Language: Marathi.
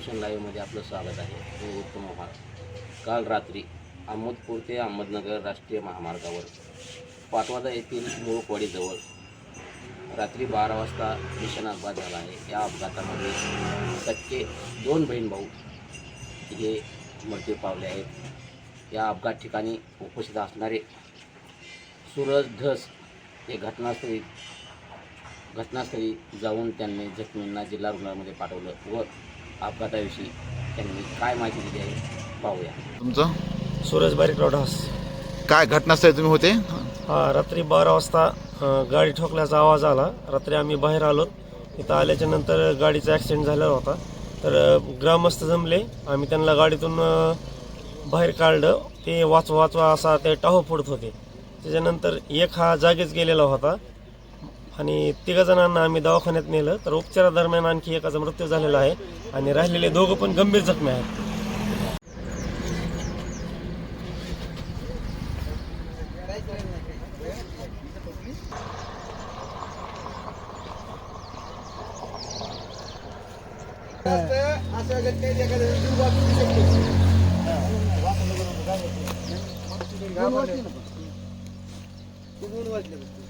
चॅनलमध्ये आपलं स्वागत आहे. मी उत्तम मोहाळ काल रात्री अहमदपूर ते अहमदनगर राष्ट्रीय महामार्गावर पाटवादा येथील मूळकवाडीजवळ रात्री बारा वाजता भीषण अपघात झाला आहे. या अपघातामध्ये सक्के दोन बहीण भाऊ हे मृत्यू पावले आहेत. या अपघात ठिकाणी उपस्थित असणारे सूरज धस हे घटनास्थळी घटनास्थळी जाऊन त्यांनी जखमींना जिल्हा रुग्णालयामध्ये पाठवलं व अपघाताविषयी त्यांनी काय माहिती दिली आहे पाहूया. तुमचं? सूरज बारीक रोड हाऊस काय घटनास्थळी तुम्ही होते? हा रात्री बारा वाजता अ, गाडी ठोकल्याचा आवाज आला. रात्री आम्ही बाहेर आलो. इथं आल्याच्यानंतर गाडीचा ॲक्सिडेंट झालेला होता. तर अ, ग्रामस्थ जमले. आम्ही त्यांना गाडीतून अ, बाहेर काढलं. ते वाचवा वाचवा असा ते टाहो फोडत होते. त्याच्यानंतर एक हा जागीच गेलेला होता. आणि तिघा जणांना आम्ही दवाखान्यात नेलं. तर उपचारादरम्यान आणखी एकाचा मृत्यू झालेला आहे आणि राहिलेले दोघं पण गंभीर जखमी आहेत. दोन वाजले.